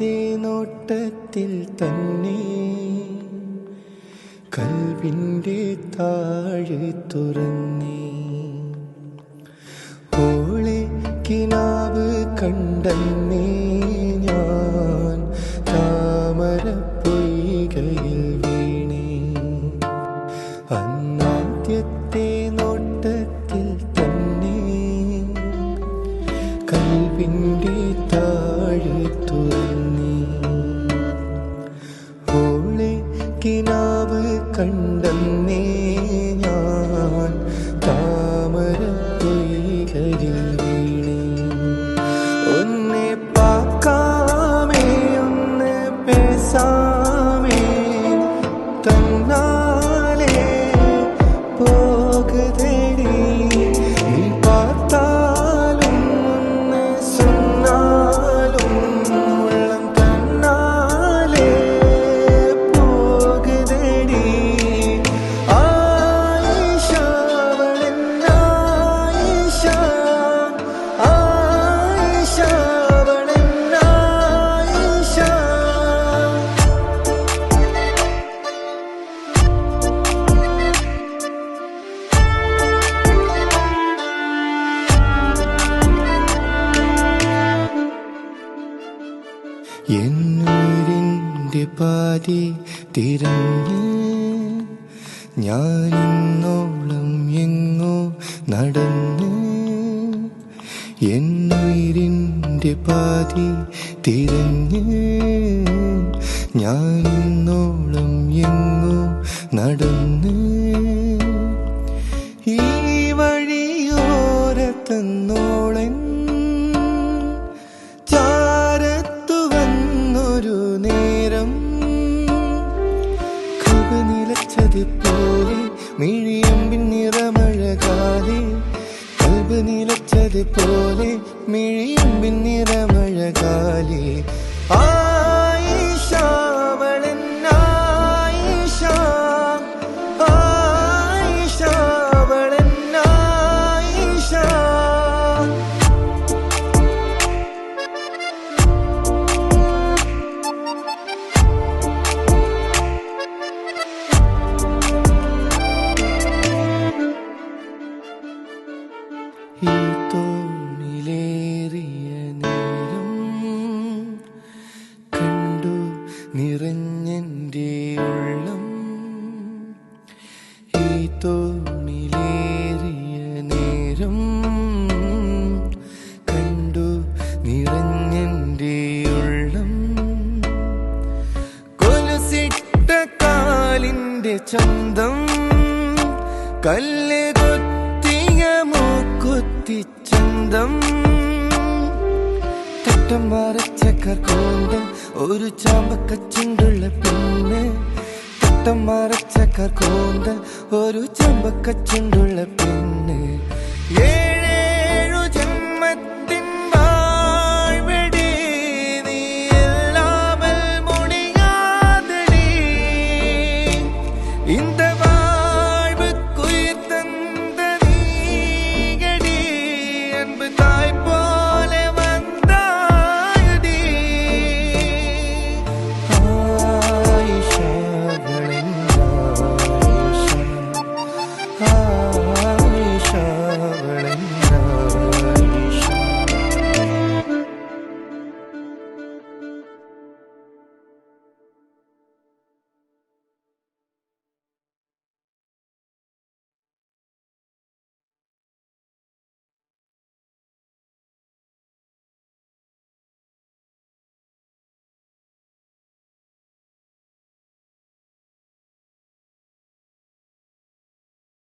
നോട്ടത്തിൽ തന്നെ കൽവിന്റെ താഴെ തുറന്നേ. പോളെ കിനാവ് കണ്ടന്നേ ഞാൻ താമര പൊയ്കയിൽ വീണേ. അന്നാദ്യത്തെ എന്നൂരിന്റെ പാതി തിരഞ്ഞ് ഞാനിന്നോളം എങ്ങോ നടന്ന് എന്നുയിരിന്റെ പാതി തിരഞ്ഞ് ഞാനിന്നോളം എങ്ങോ നടന്ന് ഈ വഴിയോരത്തന്നോളൻ നിലച്ചതുപോലെ മിഴിയമ്പിൻ നിറമഴകാതെ കൽബ് നിലച്ചതുപോലെ മിഴിയമ്പിൻ നിറമഴകാലേ ആയിഷ തോണിലേറിയ നേരം കണ്ടു നിറഞ്ഞെന്റെ ഉള്ളം. ഈ തോണിലേറിയ നേരം കണ്ടു നിറഞ്ഞെന്റെ ഉള്ളം. കൊലുസിട്ട കാലിന്റെ ചന്തം കല്ല് ചന്തം. തട്ടം വരച്ച കർക്കോണ്ട് ഒരു ചാമ്പക്കച്ചുണ്ടുള്ള പെണ്ണ്. തട്ടം വരച്ച കർക്കോണ്ട് ഒരു ചാമ്പക്കച്ചുണ്ടുള്ള പെണ്ണ്. ഏ